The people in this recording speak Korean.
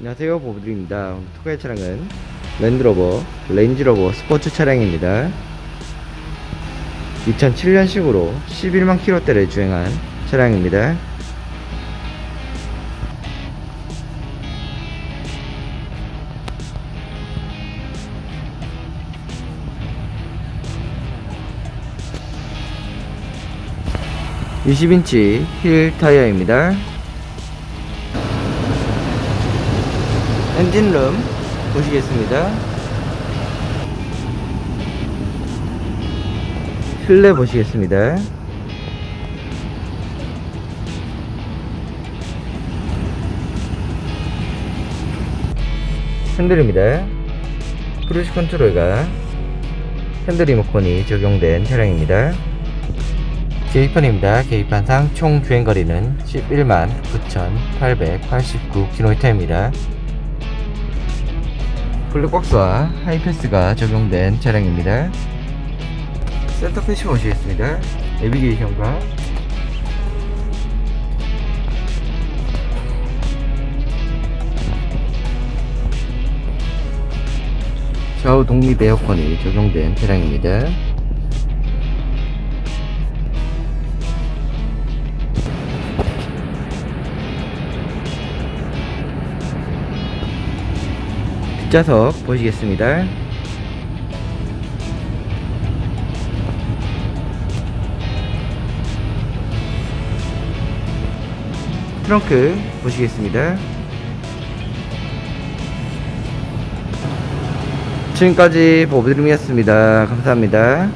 안녕하세요 보부드입니다. 오늘 투가의 차량은 랜드로버 레인지로버 스포츠 차량입니다. 2007년식으로 11만 킬로대를 주행한 차량입니다. (20인치) 힐 타이어입니다 엔진룸 보시겠습니다. 실내 보시겠습니다. 핸들입니다. 크루즈 컨트롤과 핸들 리모컨이 적용된 차량입니다. 계기판입니다. 계기판상 총 주행거리는 11만 9,889km입니다. 블랙박스와 하이패스가 적용된 차량입니다. 센터 패시 보시겠습니다. 내비게이션과 좌우 독립 에어컨이 적용된 차량입니다. 뒷좌석 보시겠습니다. 트렁크 보시겠습니다. 지금까지 보부드림이었습니다. 감사합니다.